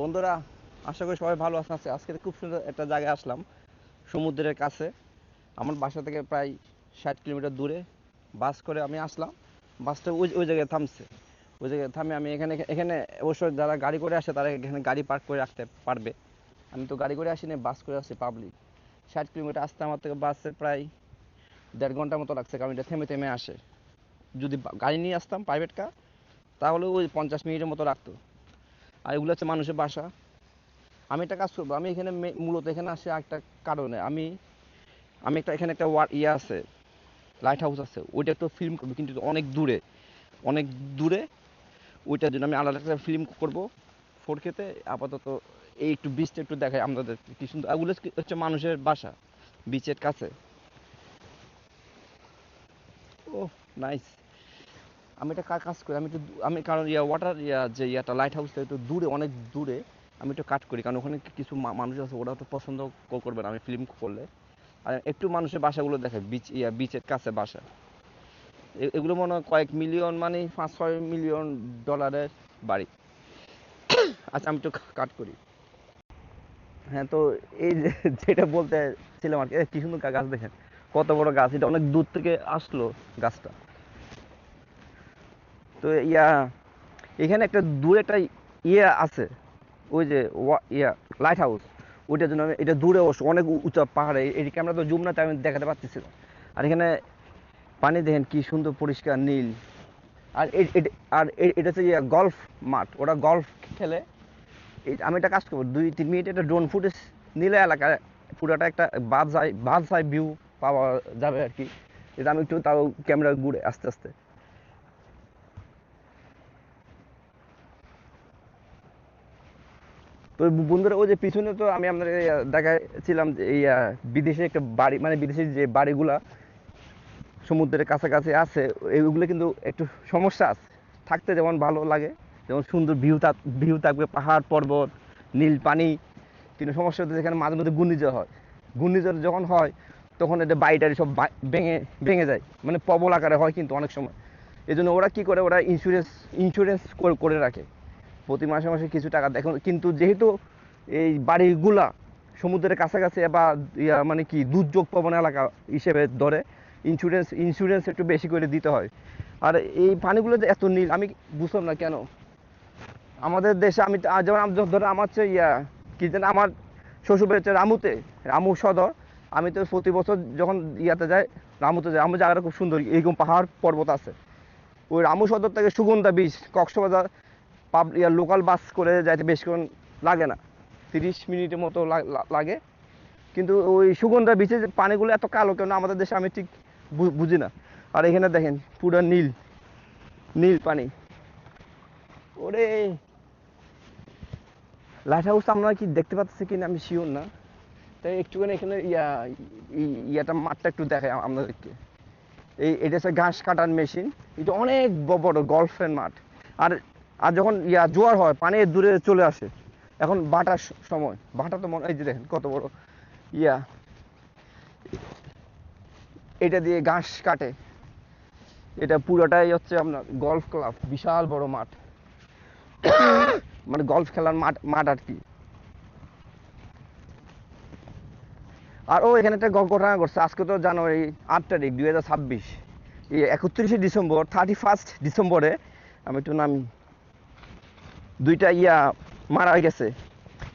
বন্ধুরা, আশা করি সবাই ভালো আছেন। আজকে আজকে খুব সুন্দর একটা জায়গায় আসলাম, সমুদ্রের কাছে। আমার বাসা থেকে প্রায় ষাট কিলোমিটার দূরে। বাস করে আমি আসলাম। বাসটা ওই ওই জায়গায় থামছে। ওই জায়গায় থামে আমি এখানে এখানে অবশ্যই যারা গাড়ি করে আসে, তারা এখানে গাড়ি পার্ক করে রাখতে পারবে। আমি তো গাড়ি করে আসিনি, বাস করে আসছি পাবলিক ষাট কিলোমিটার আসতে আমার থেকে বাসে প্রায় দেড় ঘণ্টার মতো লাগছে, কারণ এটা থেমে থেমে আসে। যদি গাড়ি নিয়ে আসতাম প্রাইভেট কার তাহলে ওই পঞ্চাশ মিনিটের মতো রাখতো আর এগুলো হচ্ছে মানুষের বাসা। আমি একটা কাজ করব, আমি এখানে মূলত এখানে আসি একটা কারণে। আমি আমি একটা, এখানে একটা ওয়ার ইয়ে আছে লাইট হাউস আছে, ওইটা একটু ফিল্ম করব, কিন্তু অনেক দূরে অনেক দূরে। ওইটার জন্য আমি আলাদা একটা ফিল্ম করব ফোর খেতে আপাতত এই একটু বিচটা একটু দেখাই আমাদের কি সুন্দর। ওগুলো হচ্ছে মানুষের বাসা বিচের কাছে। ও নাইস আমি একটা কাজ করি, আমি একটু আমি কারণ ইয়া ওয়াটার ইয়া যে ইয়াটা লাইট হাউসটা একটু দূরে, অনেক দূরে, আমি একটু কাট করি। কারণ ওখানে কিছু মানুষ আছে ওরা তো পছন্দ করবে না, আমি ফিল্ম করলে। আর একটু মানুষের বাসাগুলো দেখে বিচ ইয়া বিচের কাছে বাসা। এগুলো মনে হয় কয়েক মিলিয়ন মানে পাঁচ, ছয় মিলিয়ন ডলারের বাড়ি। আচ্ছা আমি একটু কাট করি। হ্যাঁ তো এই যেটা বলতে ছিলাম আর কি কি সুন্দর গাছ দেখেন। কত বড় গাছ, এটা অনেক দূর থেকে আসলো গাছটা। তো ইয়া, এখানে একটা দূরে একটা ইয়ে আছে, ওই যে ইয়া লাইট হাউস ওইটার জন্য এটা দূরে অবশ্য অনেক উঁচা পাহাড়ে এই ক্যামেরা তো জুম না, তাই আমি দেখাতে পারতেছি না। আর এখানে পানি দেখেন কি সুন্দর পরিষ্কার নীল। আর আর এটা হচ্ছে গল্ফ মাঠ, ওরা গল্ফ খেলে। আমি একটা কাজ করব, দুই, তিন মিনিট একটা ড্রোন ফুটেজ নিলে এলাকায় পুরোটা একটা বাদ যায় বাদ যায় ভিউ পাওয়া যাবে আর কি। এটা আমি একটু তাও ক্যামেরা ঘুরে আস্তে আস্তে। তো বন্ধুরা, ওই যে পিছনে তো আমি আপনাদের দেখাচ্ছিলাম যে এই বিদেশে একটা বাড়ি মানে বিদেশি যে বাড়িগুলা সমুদ্রের কাছাকাছি আছে এইগুলো কিন্তু একটু সমস্যা আছে। থাকতে যেমন ভালো লাগে, যেমন সুন্দর ভিউ থাক, ভিউ থাকবে, পাহাড়, পর্বত, নীল পানি, কিন্তু সমস্যা হচ্ছে যেখানে মাঝে মধ্যে ঘূর্ণিঝড় হয়। ঘূর্ণিঝড় যখন হয়, তখন এটা বাড়িটারি সব ভেঙে ভেঙে যায়। মানে প্রবল আকারে হয় কিন্তু অনেক সময়। এই জন্য ওরা কী করে, ওরা ইন্স্যুরেন্স ইন্স্যুরেন্স করে রাখে। প্রতি মাসে মাসে কিছু টাকা দেখুন কিন্তু যেহেতু এই বাড়িগুলা সমুদ্রের কাছাকাছি বা ইয়া মানে কি দুর্যোগ প্রবণ এলাকা হিসেবে ধরে ইন্স্যুরেন্স ইন্স্যুরেন্স একটু বেশি করে দিতে হয়। আর এই পানিগুলো যে এত নীল, আমি বুঝলাম না কেন? আমাদের দেশে আমি যেমন ধরো আমার হচ্ছে ইয়া, কি যেন আমার শ্বশুর হচ্ছে রামুতে, রামু সদর। আমি তো প্রতি বছর যখন ইয়াতে যাই, রামুতে যাই, আমার জায়গাটা খুব সুন্দর, এরকম পাহাড় পর্বত আছে। ওই রামু সদর থেকে সুগন্ধা বীচ কক্সবাজার পাব লোকাল বাস করে যাইতে বেশিক্ষণ লাগে না। তিরিশ মিনিটের মতো লাগে। কিন্তু ওই সুগন্ধা বিচে পানিগুলো এত কালো কেন? আমাদের দেশে আমি ঠিক বুঝি না। আর এখানে দেখেন, পুরো নীল। নীল পানি। ওরে! লাইট হাউস আমরা কি দেখতে পাচ্ছি কিনা আমি শিওর না। তাই একটুখানি এখানে ইয়া ইয়াটা মাঠটা একটু আম- আমাদেরকে। এই, এটা হচ্ছে ঘাস কাটার মেশিন এটা অনেক বড় গল্ফের মাঠ। আর আর যখন ইয়া জোয়ার হয়, পানি দূরে চলে আসে, এখন বাটার সময়। বাটা তো মনে, এই যে দেখেন কত বড় ইয়া। এটা দিয়ে ঘাস কাটে। এটা পুরোটাই হচ্ছে আপনার গলফ ক্লাব বিশাল বড় মাঠ। মানে গলফ খেলার মাঠ মাঠ আর কি। আর ও এখানে একটা ঘটনা ঘটছে, আজকে তো জানুয়ারি আট তারিখ, দুই হাজার ছাব্বিশ। একত্রিশে ডিসেম্বর থার্টি ফার্স্ট ডিসেম্বরে, আমি একটু নামি দুইটা ইয়া মারা গেছে।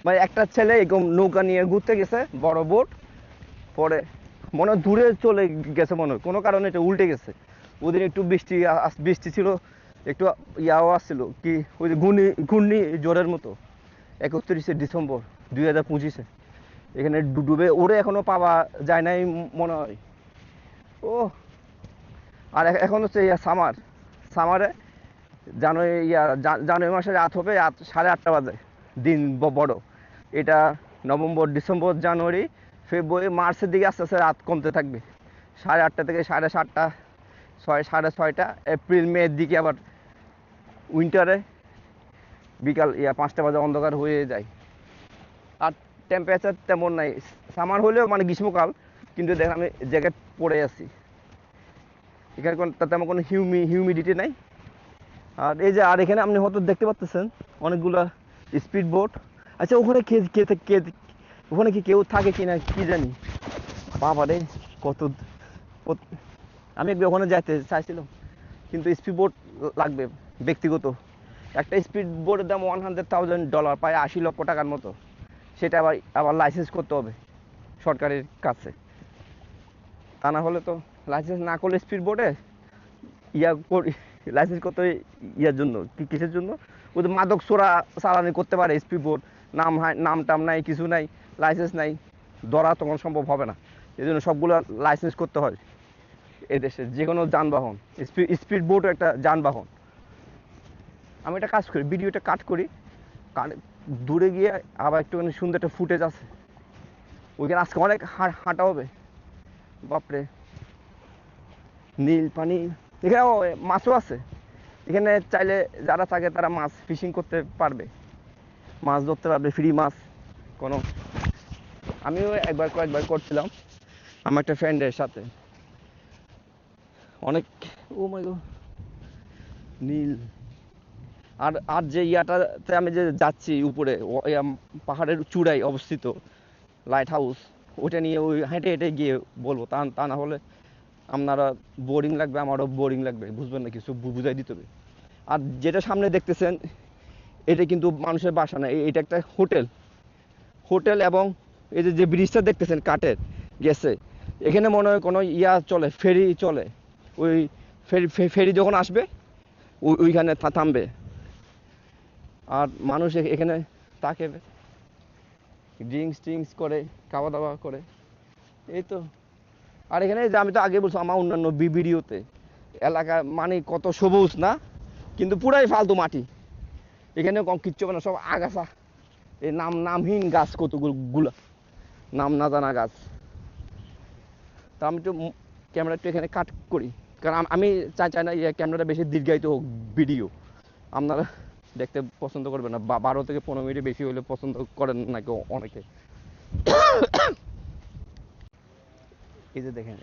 মানে একটা ছেলে এরকম নৌকা নিয়ে ঘুরতে গেছে, বড় বোট, পরে মনে দূরে চলে গেছে মনে হয়। কোনো কারণে এটা উল্টে গেছে। ওদিন একটু বৃষ্টি বৃষ্টি ছিল, একটু ইয়াও আসছিল কি, ওই যে ঘূর্ণি ঘূর্ণি জ্বরের মতো। একত্রিশে ডিসেম্বর দুই হাজার পঁচিশে। এখানে ডুবে ওরে এখনও পাওয়া যায় নাই মনে হয়। ও আর এখন হচ্ছে ইয়া সামার। সামারে জানুয়ারি, ইয়া জানুয়ারি মাসে রাত হবে, রাত সাড়ে আটটা বাজে। দিন বড়। এটা নভেম্বর, ডিসেম্বর, জানুয়ারি, ফেব্রুয়ারি, মার্চের দিকে আস্তে আস্তে রাত কমতে থাকবে। সাড়ে আটটা থেকে সাড়ে সাতটা, ছয়, সাড়ে ছয়টা, এপ্রিল মের দিকে আবার উইন্টারে বিকাল, ইয়া, পাঁচটা বাজে অন্ধকার হয়ে যায়। আর টেম্পারেচার তেমন নাই। সামার হলেও মানে গ্রীষ্মকাল, কিন্তু দেখ আমি জ্যাকেট পরে আছি। এখানে তেমন কোনো হিউমি হিউমিডিটি নাই। আর এই যে, আর এখানে আপনি হয়তো দেখতে পাচ্ছেন অনেকগুলা স্পিড বোট আচ্ছা ওখানে কে কে কে ওখানে কি কেউ থাকে কিনা কি জানি? বাবা রে কত আমি ওখানে যাইতে চাইছিলাম, কিন্তু স্পিড বোট লাগবে ব্যক্তিগত। একটা স্পিড বোটের দাম ওয়ান হান্ড্রেড থাউজেন্ড ডলার প্রায় আশি লক্ষ টাকার মতো। সেটা আবার আবার লাইসেন্স করতে হবে সরকারের কাছে। তা না হলে তো লাইসেন্স না করলে স্পিড বোটে ইয়া লাইসেন্স করতে ইয়ার জন্য কিসের জন্য? ওই তো মাদক চোরা চালানি করতে পারে স্পিড বোট নাম নাম টাম নাই, কিছু নাই লাইসেন্স নাই, ধরা তখন সম্ভব হবে না। এই জন্য সবগুলো লাইসেন্স করতে হয় এদেশে যে কোনো যানবাহন স্পিড স্পিড বোটও একটা যানবাহন। আমি একটা কাজ করি ভিডিওটা কাট করি দূরে গিয়ে আবার একটুখানি সুন্দর একটা ফুটেজ আছে। ওইখানে আজকে অনেক হাঁটা হবে। বাপরে। নীল পানি। এখানেও মাছও আছে। এখানে চাইলে যারা থাকে তারা মাছ ফিশিং করতে পারবে। মাছ ধরতে পারবে ফ্রি মাছ, কোনো। আমিও একবার কয়েকবার করছিলাম আমার একটা ফ্রেন্ডের সাথে। অনেক, ও মাই নীল। আর আর যে ইয়াটাতে আমি যে যাচ্ছি উপরে পাহাড়ের চূড়ায় অবস্থিত লাইট হাউস ওটা নিয়ে ওই হেঁটে হেঁটে গিয়ে বলব, তা তা না হলে আপনারা বোরিং লাগবে, আমারও বোরিং লাগবে, বুঝবেন না কিছু বুঝাই দিতে হবে। আর যেটা সামনে দেখতেছেন, এটা কিন্তু মানুষের বাসা না এটা একটা হোটেল। হোটেল এবং এই যে যে ব্রিজটা দেখতেছেন, কাঠের, গেছে, এখানে মনে হয় কোনো ইয়া চলে, ফেরি চলে। ওই ফেরি ফেরি যখন আসবে, ওই ওইখানে থামবে। আর মানুষ এখানে থাকে ড্রিঙ্কস টিঙ্কস করে খাওয়া দাওয়া করে। এই তো। আর এখানে যে আমি তো আগে বলছি আমার অন্যান্য বি- ভিডিওতে, এলাকা মানে কত সবুজ না? কিন্তু পুরাই ফালতু মাটি। এখানে কম কিচ্ছু না, সব আগাছা। এই নাম নামহীন গাছ কতগুলো, গুলা। নাম না জানা গাছ। তা আমি একটু ক্যামেরা একটু এখানে কাট করি। কারণ আমি চাই চাই না ক্যামেরাটা বেশি দীর্ঘায়িত হোক ভিডিও। আপনারা দেখতে পছন্দ করবেন না। বারো থেকে পনেরো মিনিট বেশি হলে পছন্দ করেন না কেউ অনেকে। এই যে দেখেন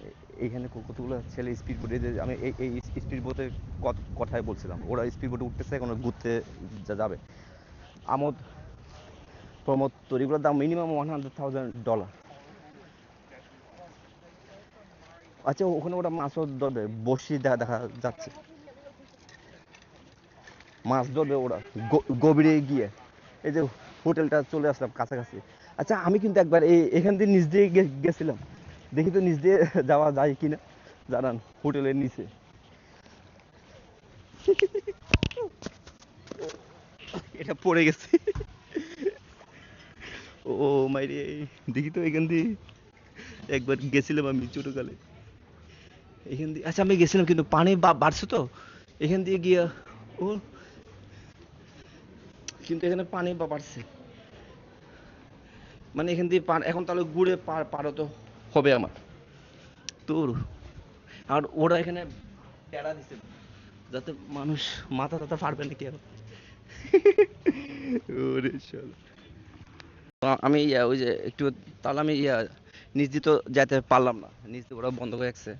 এইখানে কতগুলো ছেলে স্পিড বোটে যে আমি এই এই স্পিড বোটের কথাই বলছিলাম। ওরা স্পিড বোটে উঠতেছে, এখন ঘুরতে যাবে। আমোদ, প্রমোদ তৈরিগুলোর দাম minimum one hundred thousand dollar আচ্ছা ওখানে ওরা মাছও ধরবে বসি দেখা দেখা যাচ্ছে। মাছ ধরবে ওরা গভীরে গিয়ে। এই যে হোটেলটা চলে আসলাম কাছাকাছি। আচ্ছা আমি কিন্তু একবার এই, এখান দিয়ে নিচ দিয়ে গেছিলাম। দেখি তো নিচ দিয়ে যাওয়া যায় কিনা। জানান হোটেলের নিচে। এটা পড়ে গেছে। ও মাইরে দেখি তো এখান দিয়ে। একবার গেছিলাম আমি ছোটকালে। এখান দিয়ে আচ্ছা আমি গেছিলাম কিন্তু পানি বাড়ছে তো। এখান দিয়ে গিয়া ও। কিন্তু এখানে পানি বাড়ছে। মানে এখান দিয়ে এখন তাহলে ঘুরে পার পারো তো। হবে আমার। তোর আর ওরা এখানে টেরা দিছে। যাতে মানুষ মাথা টাথা পারবে নাকি এখন ওরে। তো আমি ইয়া ওই যে একটু তাহলে আমি ইয়া নিজ দিয়ে তো যেতে পারলাম না। নিজ দিয়ে ওরা বন্ধ করে রাখছে।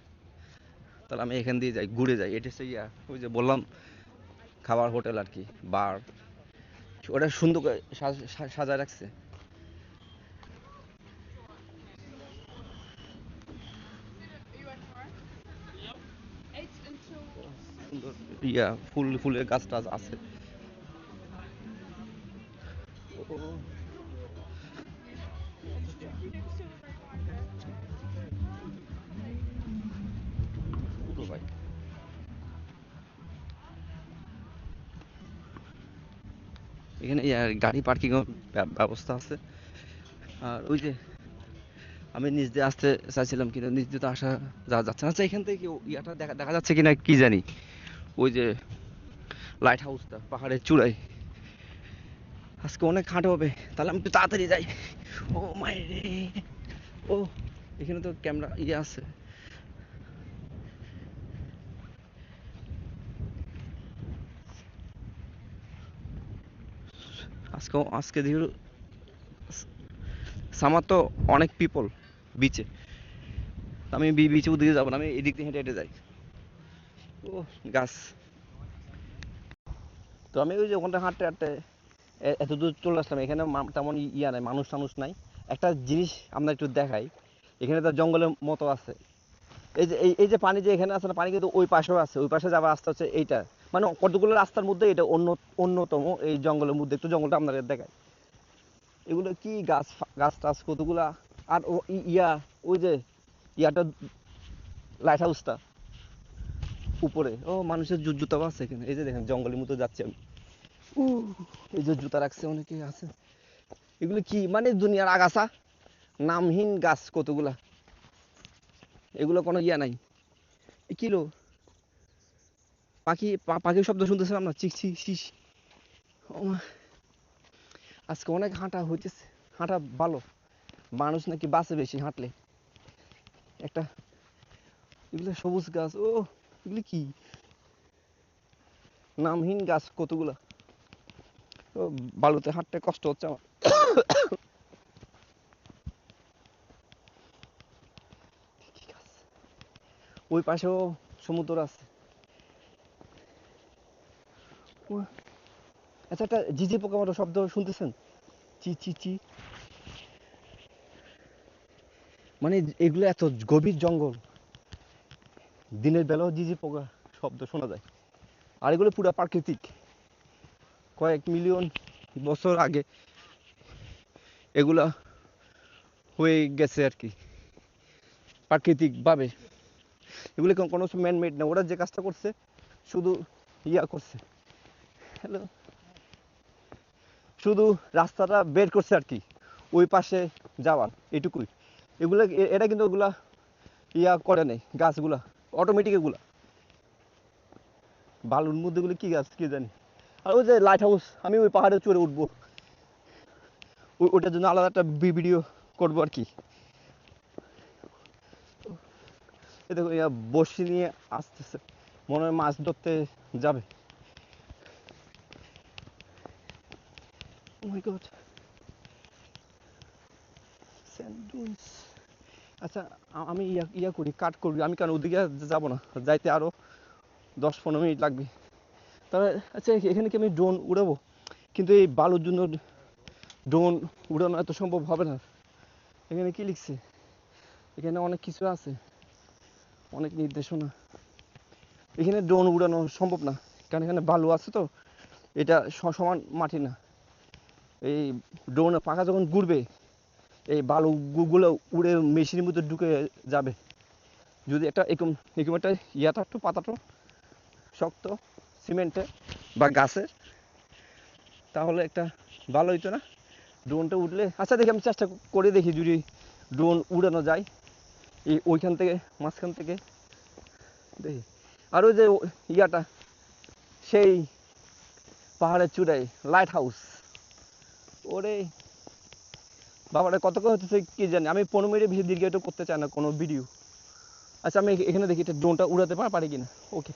তাহলে আমি এখান দিয়ে যাই ঘুরে যাই। এটা হচ্ছে ইয়া ওই যে বললাম খাবার হোটেল আর কি বার। ওটা সুন্দর করে সাজায় রাখছে সুন্দর ইয়া, ফুল, ফুলের গাছ টাছ আছে। এখানে গাড়ি পার্কিং ব্যবস্থা আছে। আর ওই যে, আমি নিচ দিয়ে আসতে চাইছিলাম কিন্তু নিচ দিয়ে তো আসা যাচ্ছে না। আচ্ছা এখান থেকে ইয়াটা দেখা দেখা যাচ্ছে কিনা কি জানি। ওই যে লাইট হাউসটা পাহাড়ের চূড়ায়। আজকে অনেক হাঁটা হবে, তাহলে আমি একটু তাড়াতাড়ি যাই। ও মাই রে। ও, এখানে তো ক্যামেরা ইয়ে আছে। আজকে আজকে দেখি সামার তো অনেক পিপল বিচে আমি বিচে ওদিকে যাব না, আমি এদিক দিয়ে হেঁটে হেঁটে যাই। ও গাছ। তো আমি ওই যে ওখানটা হাঁটতে হাঁটতে এত দূর চলে আসলাম। এখানে তেমন ইয়া নাই, মানুষ টানুষ নাই। একটা জিনিস আমরা একটু দেখাই। এখানে তো জঙ্গলের মতো আছে। এই যে, এই এই যে পানি যে এখানে আছে না, পানি কিন্তু ওই পাশেও আছে। ওই পাশে যাওয়ার রাস্তা হচ্ছে এইটা। মানে কতগুলো রাস্তার মধ্যে এটা অন্য, অন্যতম এই জঙ্গলের মধ্যে। একটু জঙ্গলটা আপনাদের দেখায় এগুলো কি গাছ গাছ টাছ কতগুলা? আর ও ইয়া, ওই যে, ইয়াটা লাইট হাউসটা উপরে। ও মানুষের জু- জুতাও আছে এখানে। এই যে দেখেন জঙ্গলের মতো যাচ্ছি আমি। উহ, এই যে জুতা রাখছে অনেকে আছে। এগুলো কি? মানে দুনিয়ার আগাছা? নামহীন গাছ কতগুলা? এগুলো কোনো ইয়া নাই। কি লো? পাখি পাখির শব্দ শুনতেছিলাম না? চিক চিক শিস আজকে অনেক হাঁটা হইতেছে। হাঁটা ভালো। মানুষ নাকি বাঁচে বেশি হাঁটলে। একটা এগুলো সবুজ গাছ। ও! এগুলি কি? নামহীন গাছ কতগুলা? ও, বালুতে হাঁটতে কষ্ট হচ্ছে আমার। ওই পাশেও সমুদ্র আছে। আচ্ছা একটা ঝিঝি পোকা মারো শব্দ শুনতেছেন? চি চি চি। মানে এগুলো এত গভীর জঙ্গল। দিনের বেলাও ঝিঝি পোকা শব্দ শোনা যায়। আর এগুলো পুরো প্রাকৃতিক। কয়েক মিলিয়ন বছর আগে এগুলা হয়ে গেছে আর কি, প্রাকৃতিকভাবে। এগুলো কোনো- কোনো ম্যান মেড না। ওরা যে কাজটা করছে, শুধু ইয়া করছে। হ্যালো শুধু রাস্তাটা বের করছে আর কি, ওই পাশে যাওয়ার, এটুকুই। এগুলা, এ- এটা কিন্তু ওগুলা ইয়া করে নেই, গাছগুলা। অটোমেটিক এগুলা। বালুর মধ্যে গুলো কি গাছ কে জানি? আর ওই যে লাইট হাউস আমি ওই পাহাড়ে চড়ে উঠবো। ওই- ওটার জন্য আলাদা একটা ভিডিও করব আর কি। দেখো ইয়া বসি নিয়ে আসতেছে। মনে হয় মাছ ধরতে যাবে। Oh my god. Sand dunes. আচ্ছা আমি ইয়া ইয়া করি, কাট করি। আমি কেন ওদিকে যাব না? যাইতে আরও দশ পনেরো মিনিট লাগবে। তাহলে আচ্ছা এখানে কি আমি ড্রোন উড়াবো? কিন্তু এই বালুর জন্য ড্রোন উড়ানো এত সম্ভব হবে না। এখানে কি লিখছে? এখানে অনেক কিছু আছে। অনেক নির্দেশনা। এখানে ড্রোন উড়ানো সম্ভব না। কারণ এখানে বালু আছে তো। এটা সমান মাটি না। এই ড্রোনের পাখা যখন ঘুরবে এই বালু গু- গুলো উড়ে মেশিনের মধ্যে ঢুকে যাবে। যদি একটা এরকম এরকম একটা ইয়া থাকতো পাতাটো, শক্ত সিমেন্টে বা গাছের তাহলে একটা ভালো হইতো না। ড্রোনটা উঠলে আচ্ছা দেখি আমি চেষ্টা করে দেখি যদি ড্রোন উড়ানো যায়। এই ওইখান থেকে, মাঝখান থেকে, দেখি। আর ওই যে ইয়াটা, সেই পাহাড়ের চূড়ায় লাইট হাউস ওরে বাবারে কত করে হতেছে কি জানি? আমি পনেরো মিনিটের বেশি দীর্ঘায়িত করতে চাই না কোনো ভিডিও আচ্ছা আমি এখানে দেখি, এটা ড্রোনটা উড়াতে পারি কিনা? ওকে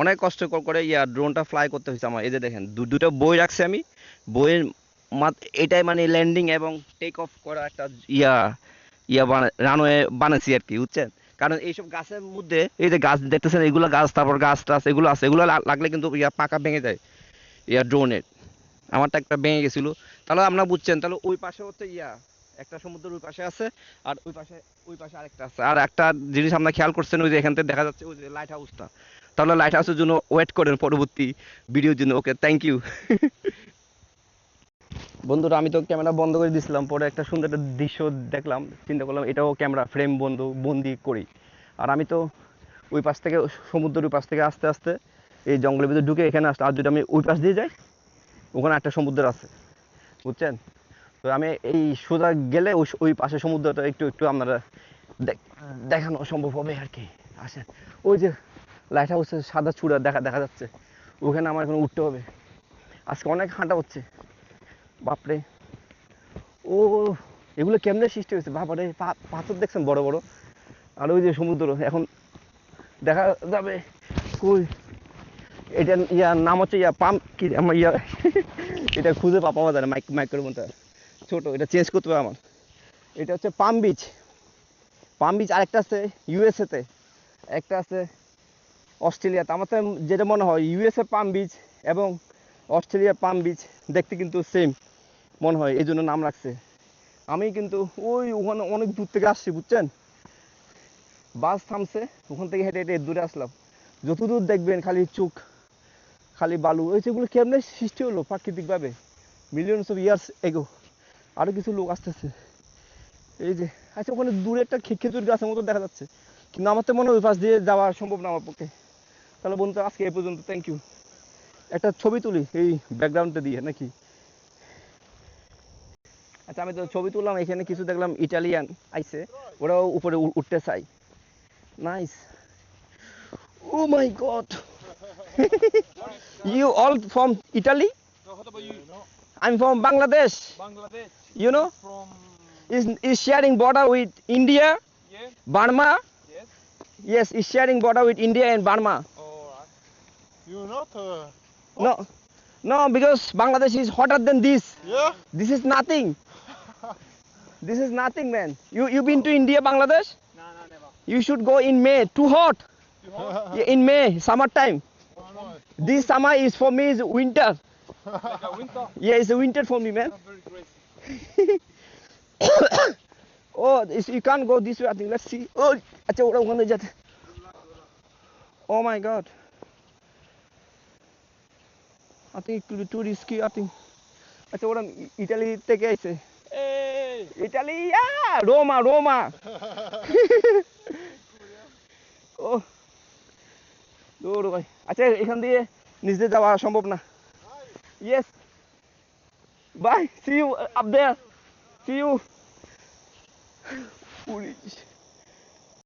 অনেক কষ্ট করে ইয়া ড্রোনটা ফ্লাই করতে হয়েছে আমার। এই যে দেখেন দুটো বই রাখছি আমি। বইয়ের এটাই মানে ল্যান্ডিং এবং টেক অফ করা একটা ইয়া ইয়া রানওয়ে বানাচ্ছি আর কি, বুঝছেন? কারণ এইসব গাছের মধ্যে, এই যে গাছ দেখতেছেন, এগুলো গাছ, তারপর গাছ টাছ, এগুলো আছে। এগুলো লাগলে কিন্তু ইয়া পাকা ভেঙে যায়, ইয়া ড্রোনের আমারটা একটা ভেঙে গেছিল। তাহলে আপনারা বুঝছেন, তাহলে ওই পাশে হচ্ছে ইয়া, একটা সমুদ্রের ওই পাশে আছে, আর ওই পাশে ওই পাশে আরেকটা আছে। আর একটা জিনিস আপনারা খেয়াল করছেন, ওই যে এখান থেকে দেখা যাচ্ছে, ওই যে লাইট হাউসটা তাহলে লাইট হাউসের জন্য ওয়েট করেন পরবর্তী ভিডিওর জন্য। ওকে থ্যাংক ইউ বন্ধুরা, আমি তো ক্যামেরা বন্ধ করে দিয়েছিলাম পরে একটা সুন্দর একটা দৃশ্য দেখলাম, চিন্তা করলাম এটাও ক্যামেরা ফ্রেম বন্ধ, বন্দি করি। আর আমি তো ওই পাশ থেকে, সমুদ্রের ওই পাশ থেকে আস্তে আস্তে এই জঙ্গলের ভিতরে ঢুকে এখানে আসতে আর যদি আমি ওই পাশ দিয়ে যাই, ওখানে একটা সমুদ্র আছে। বুঝছেন? তো আমি এই সোজা গেলে ওই ওই পাশে সমুদ্রটা একটু একটু আপনারা দেখ- দেখানো সম্ভব হবে আর কি। আসেন। ওই যে লাইট হাউসের সাদা চূড়া দেখা দেখা যাচ্ছে। ওখানে আমার এখন উঠতে হবে। আজকে অনেক হাঁটা হচ্ছে। বাপরে। ও, এগুলো কেমনে সৃষ্টি হয়েছে? বাপরে পাথর দেখছেন বড় বড়। আর ওই যে সমুদ্র, এখন দেখা যাবে। কই? এটা ইয়ার নাম হচ্ছে ইয়া পাম্প কি আমার ইয়া এটা খুঁজে পাওয়া যায় না, মাইক মাইক্রোফোনটা ছোট, এটা চেঞ্জ করতে হবে আমার। এটা হচ্ছে পাম বিচ। পাম বিচ আরেকটা আছে ইউএসএতে একটা আছে অস্ট্রেলিয়াতে আমার তো যেটা মনে হয় ইউএসএ পাম বিচ এবং অস্ট্রেলিয়ার পাম বিচ দেখতে কিন্তু সেম মনে হয় এই জন্য নাম রাখছে। আমি কিন্তু ওই ওখানে অনেক দূর থেকে আসছি, বুঝছেন? বাস থামছে, ওখান থেকে হেঁটে হেঁটে দূরে আসলাম। যত দূর দেখবেন, খালি চোখ, খালি বালু ওই যেগুলো কেমনে সৃষ্টি হলো প্রাকৃতিকভাবে? মিলিয়নস অফ ইয়ার্স এগো আরও কিছু লোক আসতেছে। এই যে আচ্ছা ওখানে দূরে একটা খেজুর গাছের মতো দেখা যাচ্ছে। কিন্তু আমার তো মনে হয় ওই পাশ দিয়ে যাওয়া সম্ভব না আমার পক্ষে। তাহলে বন্ধু আজকে এই পর্যন্ত থ্যাংক ইউ একটা ছবি তুলি এই ব্যাকগ্রাউন্ডটা দিয়ে নাকি আচ্ছা আমি তো ছবি তুললাম এখানে কিছু দেখলাম ইটালিয়ান আইছে ওরাও উপরে উঠতে চাই nice oh my god you all from Italy? I am from Bangladesh. You know sharing border with India, yeah, Burma. yes. Yes, is sharing border with India and Burma. You not. Uh, no, no, because Bangladesh is hotter than this. Yeah. This is nothing. this is nothing, man. You you been to India, Bangladesh? No, no, never. You should go in May. Too hot. Too hot? in May, summertime. Oh, no. This summer is for me is winter. Like winter. Yeah, it's a winter for me, man. oh, you can't go this way. I think. Let's see. Oh, Oh my God. I think too risky. I think. আচ্ছা ওরা Italy থেকে আইছে. Italy Ruma Ruma ও দূর ভাই আচ্ছা এখান দিয়ে নিজে যাওয়া সম্ভব না। Yes bye see you up there see you police